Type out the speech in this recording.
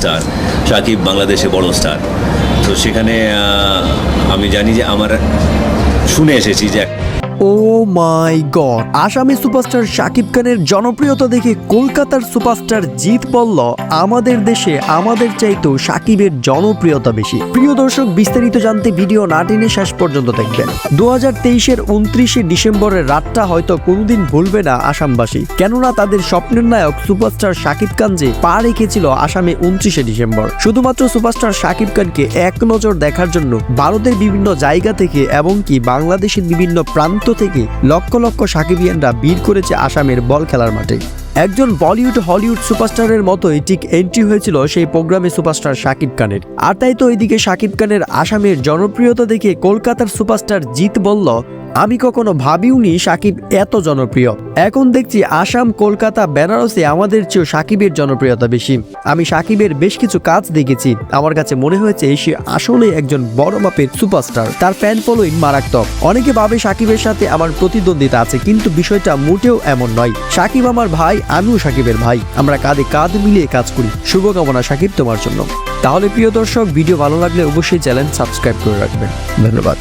Star Shakib বাংলাদেশে বড় star তো সেখানে আমি জানি যে আমার শুনে এসেছি যে ও মাই গড। আসামি সুপারস্টার শাকিব খানের জনপ্রিয়তা দেখে কলকাতার সুপারস্টার জিত বলল আমাদের দেশে আমাদের শাকিবের জনপ্রিয়তা বেশি। প্রিয় দর্শক, বিস্তারিত জানতে ভিডিও না টেনে শেষ পর্যন্ত দেখবেন। দু হাজার তেইশের উনত্রিশে ডিসেম্বরের রাতটা হয়তো কোনোদিন ভুলবে না আসামবাসী। কেননা তাদের স্বপ্নের নায়ক সুপারস্টার শাকিব খান যে পা রেখেছিল আসামে উনত্রিশে ডিসেম্বর। শুধুমাত্র সুপারস্টার শাকিব খানকে এক নজর দেখার জন্য ভারতের বিভিন্ন জায়গা থেকে এবং কি বাংলাদেশের বিভিন্ন প্রান্ত থেকে লক্ষ লক্ষ সাকিবিয়ানরা ভিড় করেছে আসামের বল খেলার মাঠে। একজন বলিউড হলিউড সুপারস্টারের মতোই ঠিক এন্ট্রি হয়েছিল সেই প্রোগ্রামে সুপারস্টার শাকিব খানের। আর তাই তো ওইদিকে শাকিব খানের আসামের জনপ্রিয়তা দেখে কলকাতার সুপারস্টার জিত বলল আমি কখনো ভাবিওনি সাকিব এত জনপ্রিয়। এখন দেখছি আসাম, কলকাতা, বেনারসে আমাদের চেয়েও সাকিবের জনপ্রিয়তা বেশি। আমি সাকিবের বেশ কিছু কাজ দেখেছি। আমার কাছে মনে হয়েছে সে আসলে একজন বড় মাপের সুপারস্টার। তার ফ্যান ফলোইং মারাত্মক। অনেকে ভাবে সাকিবের সাথে আমার প্রতিদ্বন্দ্বিতা আছে, কিন্তু বিষয়টা মোটেও এমন নয়। সাকিব আমার ভাই, আমিও সাকিবের ভাই। আমরা কাঁধে কাঁধ মিলিয়ে কাজ করি। শুভকামনা সাকিব তোমার জন্য। তাহলে প্রিয় দর্শক, ভিডিও ভালো লাগলে অবশ্যই চ্যানেল সাবস্ক্রাইব করে রাখবেন। ধন্যবাদ।